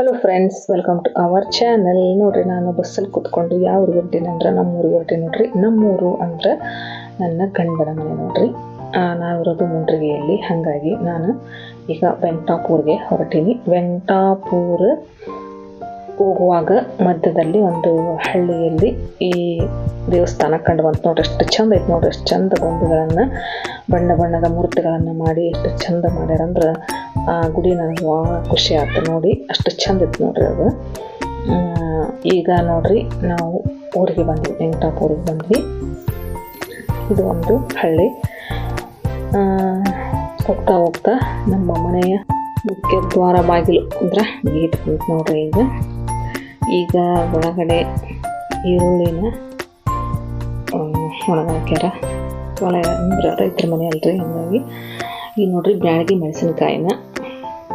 Hello friends welcome to our channel ನೋಡ್ರಿ, ನಾನು ಬಸ್ಸಲ್ಲಿ ಕೂತ್ಕೊಂಡು ಯಾವ ಊರಿಗೆ ಹೊರ್ಟೀನಿ ಅಂದ್ರೆ ನಮ್ಮ ಊರಿಗೆ ಹೊರ್ಟೀನಿ ನೋಡ್ರಿ. ನಮ್ಮೂರು ಅಂದ್ರೆ ನನ್ನ ಗಂಡನ ಮನೆ ನೋಡ್ರಿ. ನಾವಿರೋದು ಮುಂಡ್ರಿಗೆಯಲ್ಲಿ. ಹಾಗಾಗಿ ನಾನು ಈಗ ವೆಂಕಟಾಪುರ್ಗೆ ಹೊರಟೀನಿ. ವೆಂಕಟಾಪುರ ಹೋಗುವಾಗ ಮಧ್ಯದಲ್ಲಿ ಒಂದು ಹಳ್ಳಿಯಲ್ಲಿ ಈ ದೇವಸ್ಥಾನ ಕಂಡು ಬಂತು ನೋಡ್ರಿ. ಎಷ್ಟು ಚಂದ ಐತೆ ನೋಡ್ರಿ. ಎಷ್ಟು ಚಂದ ಗೊಂಬೆಗಳನ್ನು, ಬಣ್ಣ ಬಣ್ಣದ ಮೂರ್ತಿಗಳನ್ನು ಮಾಡಿ ಎಷ್ಟು ಚಂದ ಮಾಡ್ಯಾರಂದ್ರೆ ಆ ಗುಡಿ ನನಗೆ ಭಾಳ ಖುಷಿ ಆಯ್ತು ನೋಡಿ, ಅಷ್ಟು ಚಂದ ಇತ್ತು ನೋಡ್ರಿ ಅದು. ಈಗ ನೋಡ್ರಿ, ನಾವು ಊರಿಗೆ ಬಂದ್ವಿ ವೆಂಕಟಾಪುರಿಗೆ ಬಂದ್ವಿ. ಇದು ಒಂದು ಹಳ್ಳಿ. ಹೋಗ್ತಾ ಹೋಗ್ತಾ ನಮ್ಮ ಮನೆಯ ಮುಖ್ಯ ದ್ವಾರ ಬಾಗಿಲು ಅಂದ್ರೆ ಗೇಟ್ ಬಂತು ನೋಡ್ರಿ ಈಗ. ಈಗ ಒಳಗಡೆ ಈರುಳ್ಳಿನ ಒಣಗಾಕ್ಯಾರ ಹೊಲ ಅಂದ್ರೆ ರೈತರ ಮನೆ ಅಲ್ರಿ ಹಂಗಾಗಿ. ಈಗ ನೋಡ್ರಿ ಬ್ಯಾಡಗಿ ಮೆಣಸಿನ್ಕಾಯಿನ.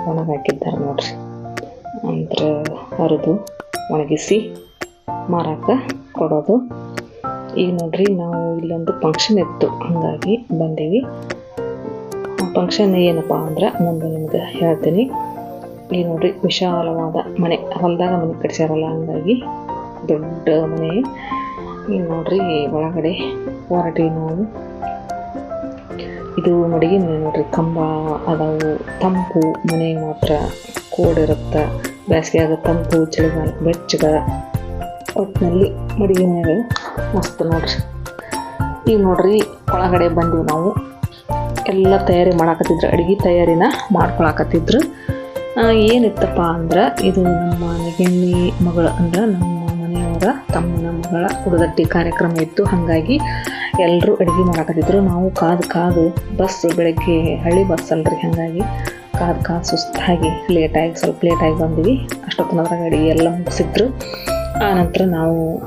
ಒಣಗಾಕಿದ್ದಾರೆ ನೋಡ್ರಿ. ನಂತರ ಹರಿದು ಒಣಗಿಸಿ ಮಾರಾಕ ಕೊಡೋದು. ಈಗ ನೋಡ್ರಿ, ನಾವು ಇಲ್ಲೊಂದು ಫಂಕ್ಷನ್ ಇತ್ತು. ಹಾಗಾಗಿ ಬಂದೀವಿ. ಆ ಫಂಕ್ಷನ್ ಏನಪ್ಪ ಅಂದ್ರೆ ಮುಂದೆ ನಿಮ್ಗೆ ಹೇಳ್ತೀನಿ. ಈಗ ನೋಡ್ರಿ, ವಿಶಾಲವಾದ ಮನೆ, ಹೊಲದಾಗ ಮನೆ ಕಟ್ಸ್ಯಾರಲ್ಲ, ಹಂಗಾಗಿ ದೊಡ್ಡ ಮನೆ. ಈಗ ನೋಡ್ರಿ ಒಳಗಡೆ ಹೊರಟಿ ನಾವು ಇದು ಮಡಿಗೆ ಮನೆ ನೋಡ್ರಿ, ಕಂಬ ಅದಾವು. ತಂಪು, ಮನೆ ಮಾತ್ರ ಕೋಡಿರುತ್ತೆ ಬೇಸಿಗೆಯಾಗ ತಂಪು, ಚಳಿಗಾಲ, ಬೆಚ್ಚಗ. ಒಟ್ಟಿನಲ್ಲಿ ಮಡಿಗೆ ಮನೆಗಳು ಮಸ್ತ್ ನೋಡ್ರಿ. ಈಗ ನೋಡ್ರಿ, ಒಳಗಡೆ ಬಂದಿವಿ ನಾವು. ಎಲ್ಲ ತಯಾರಿ ಮಾಡಾಕತ್ತಿದ್ರು. ಅಡುಗೆ ತಯಾರಿನ ಮಾಡ್ಕೊಳಕತ್ತಿದ್ರು. ಏನಿತ್ತಪ್ಪ ಅಂದ್ರೆ, ಇದು ನಮ್ಮ ನೆಗೆಣ್ಣಿ ಮಗಳು ಅಂದ್ರೆ ನಮ್ಮ ಮನೆಯವರ ತಮ್ಮನ ಮಗಳ ಹುಡುಗಟ್ಟಿ ಕಾರ್ಯಕ್ರಮ ಇತ್ತು. ಹಾಗಾಗಿ ಎಲ್ಲರೂ ಅಡುಗೆ ಮಾಡಾಕತ್ತಿದ್ರು. ನಾವು ಕಾದು ಕಾದು ಬಸ್ ಬೆಳಗ್ಗೆ ಹಳ್ಳಿ ಬಸ್ ಅಲ್ರಿ. ಹಾಗಾಗಿ ಕಾದು ಕಾದು ಸುಸ್ತಾಗಿ ಲೇಟಾಗಿ ಸ್ವಲ್ಪ ಲೇಟಾಗಿ ಬಂದ್ವಿ. ಅಷ್ಟೊತ್ತಿನದ್ರಾಗ ಅಡುಗೆ ಎಲ್ಲ ಮುಗಿಸಿದ್ರು. ಆ ನಂತರ ನಾವು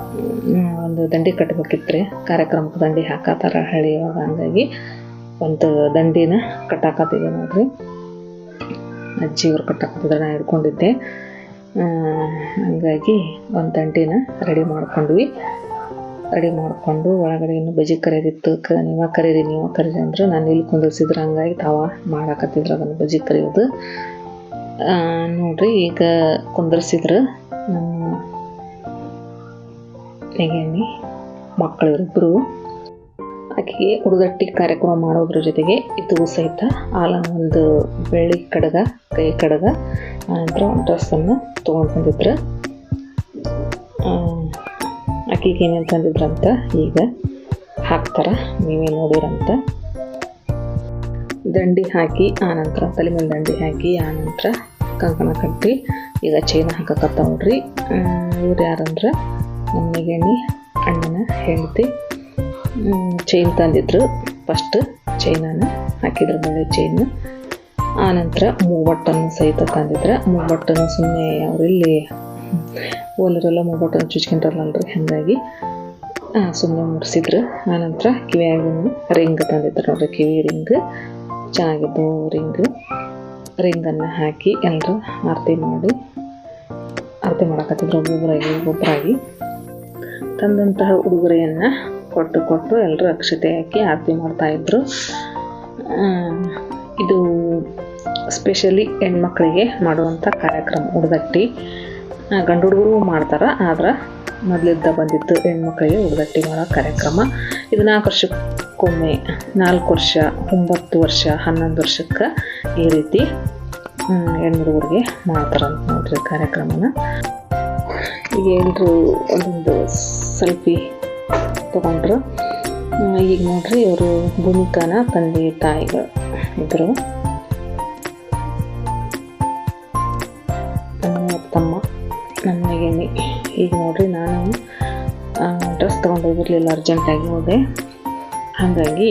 ಒಂದು ದಂಡಿ ಕಟ್ಟಬೇಕಿತ್ತು ಕಾರ್ಯಕ್ರಮಕ್ಕೆ ದಂಡಿ ಹಾಕತ್ತಾರ ಇವಾಗ ಹಂಗಾಗಿ ಒಂದು ದಂಡಿನ ಕಟ್ಟಾಕತ್ತಿದ್ದೆ ನೋಡ್ರಿ. ಅಜ್ಜಿಯವ್ರು ಕಟ್ಟಾಕತ್ತಿದ್ರೆ ನಾನು ಹಿಡ್ಕೊಂಡಿದ್ದೆ. ಆ, ಹಂಗಾಗಿ ಒಂದು ತಂಟಿನ ರೆಡಿ ಮಾಡ್ಕೊಂಡ್ವಿ. ರೆಡಿ ಮಾಡಿಕೊಂಡು ಒಳಗಡೆ ಇನ್ನು ಬಜಿ ಕರಿಯೋದಿತ್ತು ಕ, ನೀವ ಕರೀರಿ ನೀವ ಕರೀರಿ ಅಂದ್ರೆ ನಾನು ಇಲ್ಲಿ ಕುಂದಿರ್ಸಿದ್ರೆ. ಹಂಗಾಗಿ ತಾವ ಮಾಡಾಕತ್ತಿದ್ರು ಅದನ್ನು ಬಜಿ ಕರಿಯೋದು. ನೋಡ್ರಿ ಈಗ ಕುಂದರ್ಸಿದ್ರು ನಮ್ಮ ಮಕ್ಕಳು ಇಬ್ಬರು ಆಕೆಗೆ ಹುಡುಗಟ್ಟಿ ಕಾರ್ಯಕ್ರಮ ಮಾಡೋದ್ರ ಜೊತೆಗೆ ಇದು ಸಹಿತ ಆಲ ಒಂದು ಬೆಳ್ಳಿ ಕಡಗ, ಕೈ ಕಡಗ ಒಂದು ಡ್ರೆಸ್ಸನ್ನು ತೊಗೊಂಡು ಬಂದಿದ್ರು ಆಕೆಗೆ ಏನೇನು ತಂದಿದ್ರಂತ ಈಗ ಹಾಕ್ತಾರೆ, ನೀವೇ ನೋಡಿರಂತ. ದಂಡಿ ಹಾಕಿ, ಆನಂತರ ತಲೆ ಮೇಲೆ ದಂಡಿ ಹಾಕಿ, ಆನಂತರ, ಕಂಕಣ ಕಟ್ಟಿ, ಈಗ ಚೈನ ಹಾಕಕತ್ತ ನೋಡ್ರಿ. ಇವ್ರು ಯಾರಂದ್ರೆ? ನಮ್ಮ ಅಣ್ಣನ ಹೆಂಡತಿ. ಚೈನ್ ತಂದಿದ್ರು. ಫಸ್ಟ್ ಚೈನನ್ನು ಹಾಕಿದ್ರು ಬಳೆ ಚೈನ್ ಆನಂತರ ಮೂವಟ್ಟನ್ನು ಸಹಿತ ತಂದಿದ್ರೆ ಮೂವಟ್ಟನ್ನು ಸುಮ್ಮನೆ ಅವರಿಲ್ಲಿ ಓಲರೆಲ್ಲ ಮೂವಟ್ಟನ್ನು ಚುಚ್ಕೊಂಡ್ರಲ್ಲಲ್ರಿ ಹಾಗಾಗಿ ಸುಮ್ಮನೆ ಮುಡಿಸಿದ್ರು ಆನಂತರ ಕಿವಿಯಾಗಿನ ರಿಂಗ್ ತಂದಿದ್ರು ನೋಡ್ರಿ ಕಿವಿ ರಿಂಗ್, ಚೆನ್ನಾಗಿದ್ದು ರಿಂಗ್. ರಿಂಗನ್ನು ಹಾಕಿ ಎಲ್ಲರೂ ಆರತಿ ಮಾಡಿ, ಆರತಿ ಮಾಡಕತ್ತಿದ್ರು ಒಬ್ಬೊಬ್ಬರಾಗಿ ಒಬ್ಬೊಬ್ಬರಾಗಿ. ತಂದಂತಹ ಉಡುಗೊರೆಯನ್ನು ಕೊಟ್ಟು ಕೊಟ್ಟು ಎಲ್ಲರೂ ಅಕ್ಷತೆ ಹಾಕಿ ಆರತಿ ಮಾಡ್ತಾಯಿದ್ರು ಇದು ಸ್ಪೆಷಲಿ ಹೆಣ್ಮಕ್ಳಿಗೆ ಮಾಡುವಂಥ ಕಾರ್ಯಕ್ರಮ ಉಡ್ದಟ್ಟಿ ಗಂಡು ಹುಡುಗರು ಮಾಡ್ತಾರೆ, ಆದ್ರೆ ಮೊದಲಿದ್ದ ಬಂದಿದ್ದು ಹೆಣ್ಮಕ್ಳಿಗೆ ಉಡುಗಟ್ಟಿ ಮಾಡೋ ಕಾರ್ಯಕ್ರಮ. ಇದು ನಾಲ್ಕು ವರ್ಷಕ್ಕೊಮ್ಮೆ, ನಾಲ್ಕು ವರ್ಷ, ಒಂಬತ್ತು ವರ್ಷ, ಹನ್ನೊಂದು ವರ್ಷಕ್ಕೆ ಈ ರೀತಿ ಹೆಣ್ಣು ಹುಡುಗರಿಗೆ ಮಾಡ್ತಾರಂತ ನೋಡ್ರಿ ಕಾರ್ಯಕ್ರಮನ. ಈಗ ಎಲ್ಲರೂ ಒಂದೊಂದು ಸೆಲ್ಫಿ ತಗೊಂಡ್ರು. ಈಗ ನೋಡ್ರಿ ಇವರು ಭೂಮಿಕಾನ ತಂದೆ ತಾಯಿಗಳು ಇದ್ರು. ನನ್ನ ತಮ್ಮ ನನಗೆ ಈಗ ನೋಡಿರಿ ನಾನು ಡ್ರೆಸ್ ತೊಗೊಂಡು ಹೋಗಿರ್ಲಿಲ್ಲ ಅರ್ಜೆಂಟಾಗಿ ಹೋದೆ. ಹಾಗಾಗಿ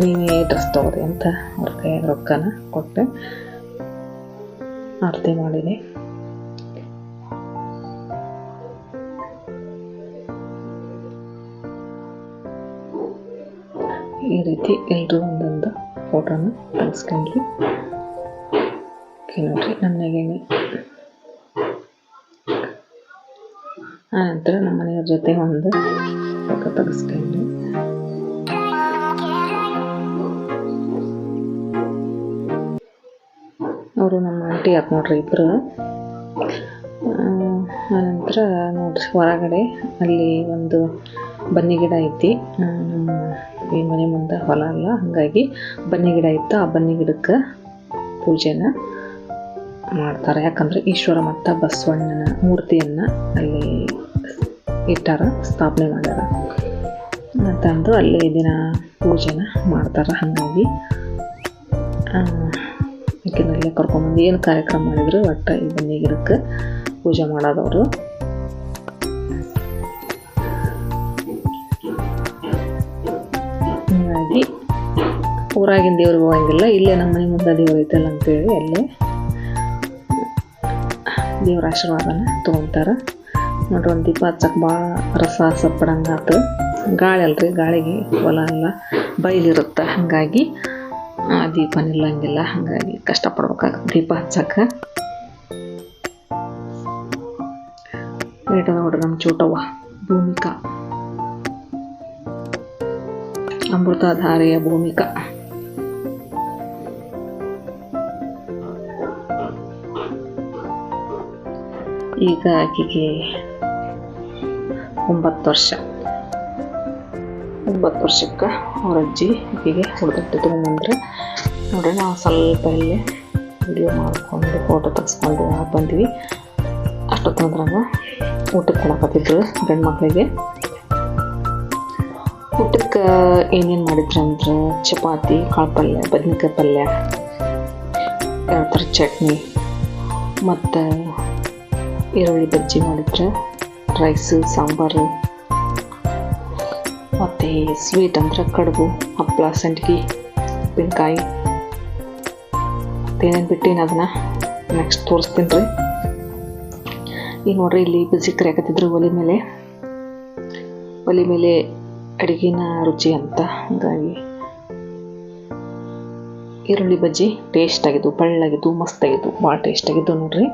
ನೀನೇ ಡ್ರೆಸ್ ತೊಗೊರಿ ಅಂತ ಅವ್ರ ಕೈಯಾಗ ರೊಕ್ಕನ ಕೊಟ್ಟೆ. ಆರತಿ ಮಾಡಿದೆ. ಈ ರೀತಿ ಎಲ್ಲರೂ ಒಂದೊಂದು ಫೋಟೋನ ತೆಗೆಸ್ಕೊಂಡ್ವಿ. ಓಕೆ ನೋಡ್ರಿ ನನ್ನ ಆನಂತರ ನಮ್ಮ ಮನೆಯವ್ರ ಜೊತೆ ಒಂದು ಪಕ್ಕ ತೆಗೆಸ್ಕೊಂಡ್ವಿ ಅವರು ನಮ್ಮ ಆಂಟಿ ಯಾಕೆ ನೋಡ್ರಿ ಇಬ್ಬರು ಆನಂತರ ನೋಡ್ರಿ ಹೊರಗಡೆ ಅಲ್ಲಿ ಒಂದು ಬನ್ನಿ ಗಿಡ ಐತಿ. ಈ ಮನೆ ಮುಂದೆ ಹೊಲ ಅಲ್ಲ. ಹಾಗಾಗಿ ಬನ್ನಿ ಗಿಡ ಇತ್ತು. ಆ ಬನ್ನಿ ಗಿಡಕ್ಕೆ ಪೂಜೆನ ಮಾಡ್ತಾರೆ. ಯಾಕಂದರೆ ಈಶ್ವರ ಮತ್ತು ಬಸವಣ್ಣನ ಮೂರ್ತಿಯನ್ನು ಅಲ್ಲಿ ಇಟ್ಟಾರ, ಸ್ಥಾಪನೆ ಮಾಡ್ಯಾರ. ತಂದು ಅಲ್ಲಿ ದಿನ ಪೂಜೆನ ಮಾಡ್ತಾರೆ ಹಾಗಾಗಿ. ಯಾಕೆಂದ್ರೆ ಕರ್ಕೊಂಬಂದು ಏನು ಕಾರ್ಯಕ್ರಮ ಮಾಡಿದ್ರು ಒಟ್ಟು ಈ ಬನ್ನಿ ಗಿಡಕ್ಕೆ ಪೂಜೆ ಮಾಡೋದವರು. ಹೀಗಾಗಿ ಊರಾಗಿನ ದೇವ್ರಿಗೆ ಹೋಗಂಗಿಲ್ಲ, ಇಲ್ಲೇ ನಮ್ಮ ಮನೆ ಮುಂದೆ ದೇವ್ರು ಐತಲ್ಲ ಅಂತೇಳಿ ಅಲ್ಲೇ ದೇವ್ರ ಆಶೀರ್ವಾದನ ತೊಗೊತಾರೆ. ನೋಡ್ರಿ ಒಂದು ದೀಪ ಹಚ್ಚಕ್ಕೆ ಭಾಳ ರಸ ಆತು. ಗಾಳಿ ಅಲ್ರಿ, ಗಾಳಿಗೆ ಹೊಲ ಎಲ್ಲ ಬಯಲಿರುತ್ತೆ ಹಾಗಾಗಿ ದೀಪ ನಿಲ್ಲಂಗಿಲ್ಲ ಹಾಗಾಗಿ ಕಷ್ಟಪಡ್ಬೇಕಾಗುತ್ತೆ ದೀಪ ಹಚ್ಚಕ್ಕೆ ಏಟದ ನೋಡ್ರಿ ನಮ್ಮ ಚೂಟವ್ವ. ಭೂಮಿಕಾ. ಅಮೃತಧಾರೆಯ ಭೂಮಿಕಾ. ಈಗ ಆಕೆಗೆ ಒಂಬತ್ತು ವರ್ಷ. ಒಂಬತ್ತು ವರ್ಷಕ್ಕೆ ಅವ್ರ ಅಜ್ಜಿ ಹೀಗೆ ಹುಡುಗಟ್ಟು ತೊಗೊಂಬಂದ್ರೆ ನೋಡ್ರಿ ನಾವು ಸ್ವಲ್ಪ ಇಲ್ಲಿ ವಿಡಿಯೋ ಮಾಡಿಕೊಂಡು ಫೋಟೋ ತೆಗೆಸ್ಕೊಂಡು ಬಂದ್ವಿ. ಅಷ್ಟೊತ್ತಂದ್ರಾಗ ಊಟಕ್ಕೆ ಕೊಡಕತ್ತಿದ್ರು ಗಂಡು ಮಕ್ಕಳಿಗೆ ಊಟಕ್ಕೆ ಏನೇನು ಮಾಡಿದ್ರು ಅಂದ್ರೆ, ಚಪಾತಿ, ಕಾಳು ಪಲ್ಯ, ಬದನೆಕಾಯಿ ಪಲ್ಯ ಎರಡು ಥರ ಚಟ್ನಿ, ಮತ್ತು ಈರುಳ್ಳಿ ಬಜ್ಜಿ ಮಾಡಿದ್ರೆ. ರೈಸು ಸಾಂಬಾರು, ಮತ್ತು ಸ್ವೀಟ್ ಅಂದರೆ ಕಡುಬು, ಹಪ್ಪಳ, ಸಂಡ್ಗಿ, ಉಪ್ಪಿನಕಾಯಿ. ಮತ್ತೇನೇನು ಬಿಟ್ಟಿನ ಅದನ್ನು? ನೆಕ್ಸ್ಟ್ ತೋರಿಸ್ತೀನಿ ರೀ. ಈಗ ನೋಡ್ರಿ, ಇಲ್ಲಿ ಬಜ್ಜಿ ಕರಿಯಾಕತ್ತಿದ್ರು ಒಲೆ ಮೇಲೆ. ಒಲೆ ಮೇಲೆ ಅಡುಗೆನ ರುಚಿ ಅಂತ. ಹಾಗಾಗಿ ಈರುಳ್ಳಿ ಬಜ್ಜಿ ಟೇಸ್ಟ್ ಆಗಿದ್ದು, ಬಳ್ಳಾಗಿದ್ದು ಮಸ್ತ್ ಆಗಿದ್ದು ಭಾಳ ಟೇಸ್ಟ್ ಆಗಿದ್ದು ನೋಡ್ರಿ.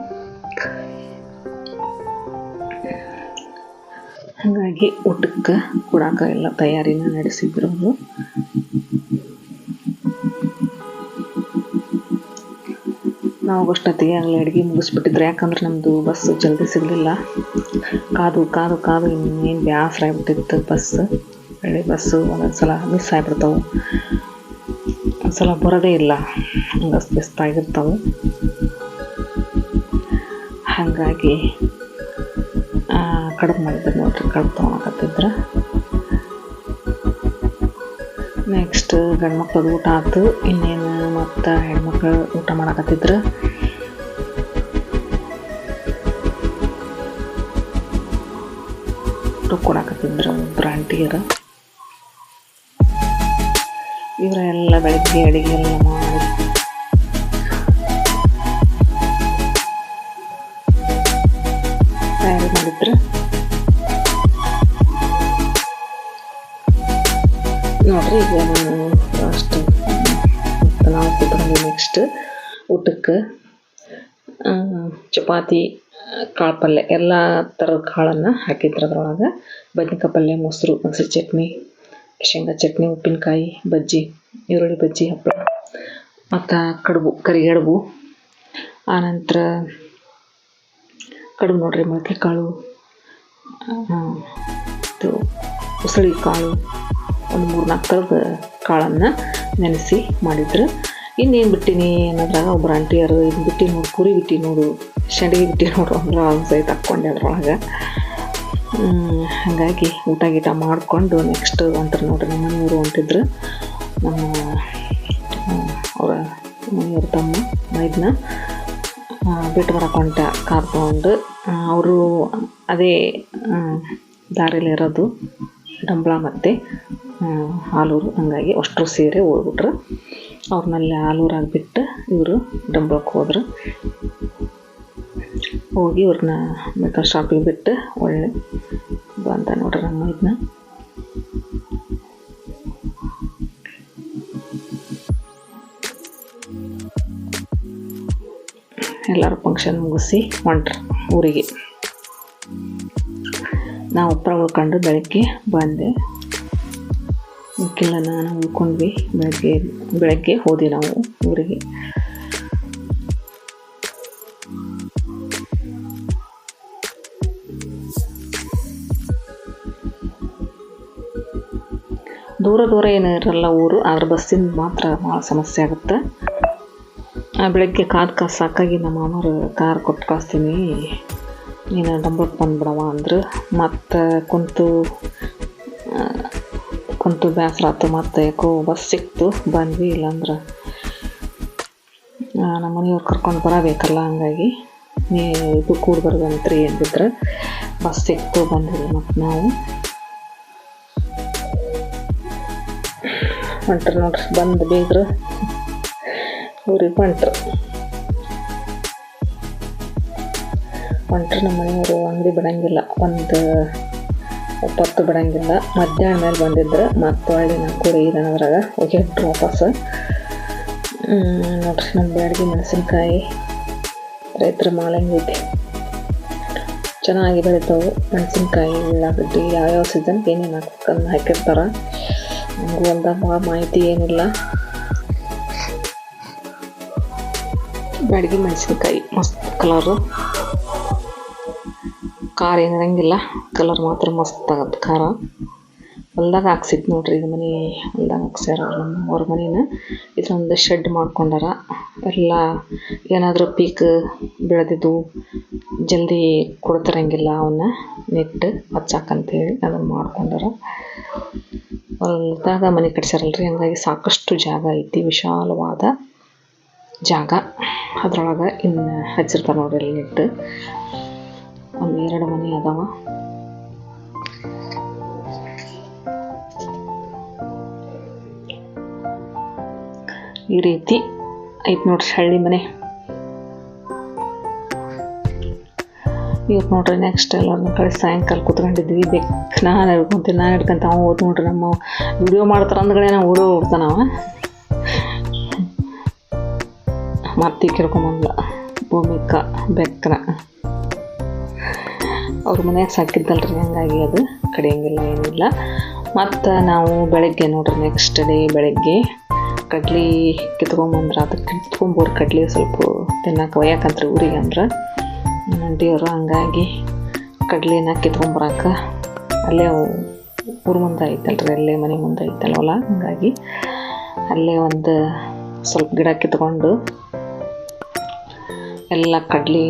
ಹಾಗಾಗಿ ಊಟಕ್ಕೆ ಕೊಡಾಕ ಎಲ್ಲ ತಯಾರಿನ ನಡೆಸಿದ್ರು ಅವರು ನಾವು ಅಷ್ಟೊತ್ತಿಗೆ ಆಗಲೇ ಅಡುಗೆ ಮುಗಿಸ್ಬಿಟ್ಟಿದ್ರು. ಯಾಕಂದ್ರೆ ನಮ್ಮದು ಬಸ್ ಜಲ್ದಿ ಸಿಗಲಿಲ್ಲ. ಕಾದು ಕಾದು ಕಾದು ಇನ್ನೇನು ಬ್ಯಾಸರ ಆಗಿಬಿಟ್ಟಿತ್ತು ಬಸ್ ಬೆಳೆ ಬಸ್ಸು ಒಂದೊಂದ್ಸಲ ಮಿಸ್ ಆಗಿಬಿಡ್ತಾವೆ. ಒಂದ್ಸಲ ಬರೋದೇ ಇಲ್ಲ. ಹಂಗೆ ಅಸ್ತವ್ಯಸ್ತಾಗಿರ್ತಾವೆ ಹಾಗಾಗಿ ಕಡುಬು ಮಾಡಿದ್ರು ನೋಡ್ರಿ ಕಡುಬು ತೊಗೊಳಕತ್ತಿದ್ರ. ನೆಕ್ಸ್ಟ್ ಗಂಡು ಮಕ್ಳದ್ದು ಊಟ ಆಯ್ತು ಇನ್ನೇನು ಮತ್ತು ಹೆಣ್ಮಕ್ಳು ಊಟ ಮಾಡಕತ್ತಿದ್ರು. ಊಟ ಕೊಡಕತ್ತಿದ್ರು ಬ್ರಾಂಟಿಯರ ಇವರೆಲ್ಲ ಬೆಳಗ್ಗೆ ಅಡುಗೆ ಎಲ್ಲ ಮಾಡಿ ನೆಕ್ಸ್ಟ್ ಊಟಕ್ಕೆ ಚಪಾತಿ ಕಾಳು ಪಲ್ಯ ಎಲ್ಲ ಥರದ ಕಾಳನ್ನು ಹಾಕಿದ್ರು ಅದರೊಳಗೆ. ಬದ್ನಿಕಾಯಿ ಪಲ್ಯ ಮೊಸರು ಮೊಸರು ಚಟ್ನಿ, ಶೇಂಗಾ ಚಟ್ನಿ, ಉಪ್ಪಿನಕಾಯಿ, ಬಜ್ಜಿ, ಈರುಳ್ಳಿ ಬಜ್ಜಿ ಹಪ್ಪಳ ಮತ್ತು ಕಡುಬು, ಕರಿಗಡುಬು. ಆನಂತರ ಕಡುಬು ನೋಡ್ರಿ ಮೊಳಕೆ ಕಾಳು ಇದು ಉಸಳಿ ಕಾಳು ಒಂದು ಮೂರು ನಾಲ್ಕು ಥರದ ಕಾಳನ್ನು ನೆನೆಸಿ ಮಾಡಿದ್ರು. ಇನ್ನೇನು ಬಿಟ್ಟಿನಿ ಅನ್ನೋದ್ರಾಗ ಒಬ್ರು ಆಂಟಿಯರು ಇದು ಬಿಟ್ಟು ನೋಡು, ಕುರಿ ಬಿಟ್ಟು ನೋಡು, ಶಂಡಿಗೆ ಬಿಟ್ಟು ನೋಡು ಅಂದ್ರೆ ಅವ್ನು ಸಹಿತ ಹಾಕ್ಕೊಂಡೆ ಅದ್ರೊಳಗೆ. ಹಾಗಾಗಿ ಊಟ ಗೀಟ ಮಾಡಿಕೊಂಡು ನೆಕ್ಸ್ಟ್ ಹೊಂಟ್ರು ನೋಡ್ರಿ, ನಮ್ಮ ಮನೆಯವರು ಅಂತಿದ್ರು. ನಮ್ಮ ಅವರ ಮನೆಯವ್ರ ತಮ್ಮ ಮೈದನ್ನ ಬಿಟ್ಟು ಬರಕ್ಕೆ ಹೊಂಟ ಕಾರ್ ತೊಗೊಂಡು ಅವರು ಅದೇ ದಾರಿಲಿ ಇರೋದು ಡಂಬಳ ಮತ್ತು ಹಾಲೂರು. ಹಂಗಾಗಿ ಅಷ್ಟು ಸೇರಿ ಹೋಗ್ಬಿಟ್ರು ಅವ್ರನ್ನಲ್ಲಿ ಆಲೂರಾಗಿ ಬಿಟ್ಟು ಇವರು ಡಬ್ಬಕ್ಕೆ ಹೋದ್ರು. ಹೋಗಿ ಇವ್ರನ್ನ ಮೆಡಿಕಲ್ ಶಾಪಿಗೆ ಬಿಟ್ಟು ಒಳ್ಳೆ ಬಂದ ನೋಡ್ರಿ ನಮ್ಮ ಇದನ್ನ ಎಲ್ಲರೂ ಫಂಕ್ಷನ್ ಮುಗಿಸಿ ಹೊಂಟ್ರು ಊರಿಗೆ. ನಾವು ಹತ್ರ ಉಳ್ಕೊಂಡು ಬೆಳಗ್ಗೆ ಬಂದೆ. ಕಿಲನ ನಾವು ಉಳ್ಕೊಂಡ್ವಿ ಬೆಳಗ್ಗೆ ಬೆಳಗ್ಗೆ ಹೋದೆ ನಾವು ಊರಿಗೆ. ದೂರ ದೂರ ಏನೂ ಇರಲ್ಲ ಊರು, ಆದ್ರೆ ಬಸ್ಸಿಂದ ಮಾತ್ರ ಭಾಳ ಸಮಸ್ಯೆ ಆಗುತ್ತೆ. ಆ ಬೆಳಗ್ಗೆ ಕಾದು ಕಾಸು ಸಾಕಾಗಿ ನಮ್ಮ ಮಾಮರು ಕಾರ್ ಕೊಟ್ಟು ಕಳಿಸ್ತೀನಿ. ನೀನು ಡಂಬಕ್ಕೆ ಬಂದ್ಬಿಡವ ಅಂದ್ರೆ. ಮತ್ತೆ ಕುಂತು ಕುಂತು ಬೇಸರ ಆಯ್ತು ಮತ್ತೆ ಯಾಕೋ ಬಸ್ ಸಿಕ್ತು, ಬಂದ್ವಿ ಇಲ್ಲಾಂದ್ರೆ. ನಮ್ಮ ಮನೆಯವ್ರು ಕರ್ಕೊಂಡು ಬರಬೇಕಲ್ಲ ಹಂಗಾಗಿ. ನೀ ಇದು ಕೂಡಿ ಬರ್ದಂತ್ರಿ ಅಂದಿದ್ರೆ ಬಸ್ ಸಿಕ್ತು, ಬಂದ್ವಿ ಮತ್ತು ನಾವು. ಹೊಂಟ್ರು ನೋಡ್ರಿ, ಬಂದು ಬೀಗ್ರು. ಊರಿಗೆ ಹೊಂಟ್ರು. ಹೊಂಟ್ರು ನಮ್ಮ ಮನೆಯವರು, ಅಂಗಡಿ ಬಿಡಂಗಿಲ್ಲ. ಒಂದು ಒಪ್ಪತ್ತು ಬಿಡಂಗಿಲ್ಲ ಮಧ್ಯಾಹ್ನ ಮೇಲೆ ಬಂದಿದ್ರು ಮತ್ತೆ ಹೊಳ್ಳಿ ನಾಲ್ಕೂವರೆ ಐದನದ್ರಾಗ ಹೋಗಿಟ್ರು ವಾಪಸ್ ಹ್ಮ್, ನೋಡ್ರಿ ನಮ್ಮ ಬ್ಯಾಡಗಿ ಮೆಣಸಿನ್ಕಾಯಿ ರೈತರ ಮಾಲಂಗಿದೆ ಚೆನ್ನಾಗಿ ಬೆಳಿತಾವೆ ಮೆಣಸಿನ್ಕಾಯಿ ಉಳ್ಳಾಗಡ್ಡಿ ಯಾವ್ಯಾವ ಸೀಸನ್ಗೆ ಏನೇನು ಹಾಕ್ಬೇಕಂತ ಹಾಕಿರ್ತಾರೆ. ನಮಗೂ ಭಾಳ ಮಾಹಿತಿ ಏನಿಲ್ಲ. ಬ್ಯಾಡಗಿ ಮೆಣಸಿನ್ಕಾಯಿ ಮಸ್ತ್ ಕಲರು ಖಾರ ಏನಿರಂಗಿಲ್ಲ. ಕಲರ್ ಮಾತ್ರ ಮಸ್ತ್ ಆಗತ್ತೆ ಖಾರ ಹೊಲ್ದಾಗ ಹಾಕ್ಸಿದ್ ನೋಡ್ರಿ ಇದು ಮನೆ. ಹೊಲ್ದಾಗ ಹಾಕ್ಸ್ಯಾರ ನಮ್ಮ ಅವ್ರ ಮನೇನ. ಇದೊಂದು ಶೆಡ್ ಮಾಡ್ಕೊಂಡಾರ. ಎಲ್ಲ ಏನಾದರೂ ಪೀಕ್ ಬೆಳೆದಿದ್ದು ಜಲ್ದಿ ಕೊಡ್ತಿರಂಗಿಲ್ಲ ಅವನ್ನ ನೆಟ್ಟು ಹಚ್ಚಾಕಂತೇಳಿ ಅದನ್ನು ಮಾಡ್ಕೊಂಡಾರ. ಹೊಲ್ದಾಗ ಮನೆ ಕಟ್ಸ್ಯಾರಲ್ರಿ. ಹಂಗಾಗಿ ಸಾಕಷ್ಟು ಜಾಗ ಐತಿ. ವಿಶಾಲವಾದ ಜಾಗ. ಅದ್ರೊಳಗೆ ಇನ್ನು ಹಚ್ಚಿರ್ತಾರೆ ನೋಡ್ರಿ ಅಲ್ಲಿ ನೆಟ್ಟು ಒಂದು ಎರಡು ಮನೆ ಅದಾವ. ಈ ರೀತಿ ಐದು ನೋಡ್ರಿ ಹಳ್ಳಿ ಮನೆ. ಇವತ್ತು ನೋಡ್ರಿ ನೆಕ್ಸ್ಟ್ ಎಲ್ಲರನ್ನ ಕಡೆ ಸಾಯಂಕಾಲ ಕುತ್ಕೊಂಡಿದ್ವಿ. ಬೆಕ್ ನಾನು ಹಿಡ್ಕೊಂತೀನಿ ನಾನು ಹಿಡ್ಕೊಂತ ಅವ ಓದ್ ನೋಡ್ರಿ ನಮ್ಮ ವಿಡಿಯೋ ಮಾಡ್ತಾರ ಅಂದ್ಗಳೇ ನಾವು ಓಡೋ ಹೋಗ್ತಾನವ ಮತ್ತೆ ಕೇಳ್ಕೊಂಬಂದ ಭೂಮಿಕ ಬೆಕ್ಕನ ಅವ್ರ ಮನ್ಯಾಗ ಸಾಕಿದ್ದಲ್ರಿ, ಹಂಗಾಗಿ ಅದು ಕಡಿಯಂಗಿಲ್ಲ, ಏನಿಲ್ಲ. ಮತ್ತು ನಾವು ಬೆಳಗ್ಗೆ ನೋಡ್ರಿ ನೆಕ್ಸ್ಟ್ ಡೇ ಬೆಳಗ್ಗೆ ಕಡ್ಲಿ ಕಿತ್ಕೊಂಬಂದ್ರೆ ಅದಕ್ಕೆ ಕಿತ್ಕೊಂಬೋರು ಕಡ್ಲಿ ಸ್ವಲ್ಪ ತಿನ್ನಕ್ಕೆ ಒಯ್ಯಾಕಂತ್ರಿ ಊರಿಗೆ ಅಂದ್ರೆ. ದೇವರು ಹಂಗಾಗಿ ಕಡ್ಲಿನ ಕಿತ್ಕೊಂಬರಾಕ ಅಲ್ಲೇ ಊರ ಮುಂದೆ ಐತಲ್ರಿ, ಅಲ್ಲೇ ಮನೆ ಮುಂದೆ ಐತಲ್ಲ ಹೊಲ ಹಂಗಾಗಿ ಅಲ್ಲೇ ಒಂದು ಸ್ವಲ್ಪ ಗಿಡ ಕಿತ್ಕೊಂಡು ಎಲ್ಲ ಕಡ್ಲಿ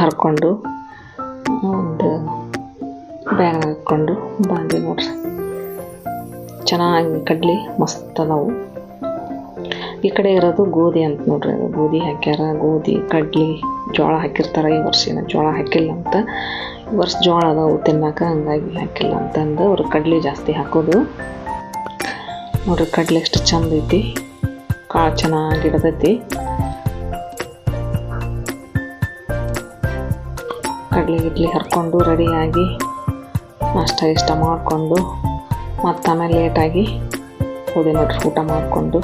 ಹರ್ಕೊಂಡು, ಒಂದು ಬ್ಯಾಗ್ ಹಾಕ್ಕೊಂಡು ಬಂದ್ವಿ ನೋಡ್ರಿ. ಚೆನ್ನಾಗಿ ಕಡ್ಲಿ, ಮಸ್ತ್ ಅದಾವು. ಈ ಕಡೆ ಇರೋದು ಗೋಧಿ ಅಂತ ನೋಡ್ರಿ. ಅದು ಗೋಧಿ ಹಾಕ್ಯಾರ, ಗೋಧಿ, ಕಡ್ಲಿ, ಜೋಳ ಹಾಕಿರ್ತಾರ ಈ ವರ್ಷ ಏನೋ ಜೋಳ ಹಾಕಿಲ್ಲ ಅಂತ. ಈ ವರ್ಷ ಜೋಳ ಅದಾವು ತಿನ್ನಾಕ, ಹಂಗಾಗಿ ಹಾಕಿಲ್ಲ ಅಂತಂದು ಅವರು ಕಡ್ಲಿ ಜಾಸ್ತಿ ಹಾಕೋದು. ನೋಡ್ರಿ ಕಡ್ಲಿ ಎಷ್ಟು ಚಂದ ಐತಿ. ಕಾಳು ಚೆನ್ನಾಗಿ ಇಡತೈತಿ ಕಡ್ಲಿ ಗಿಡ್ಲಿ ಹರ್ಕೊಂಡು ರೆಡಿಯಾಗಿ ನಾಷ್ಟ ಇಷ್ಟ ಮಾಡಿಕೊಂಡು ಮತ್ತು ಆಮೇಲೆ ಲೇಟಾಗಿ ಹೋದೆ ಊಟ ಮಾಡಿಕೊಂಡು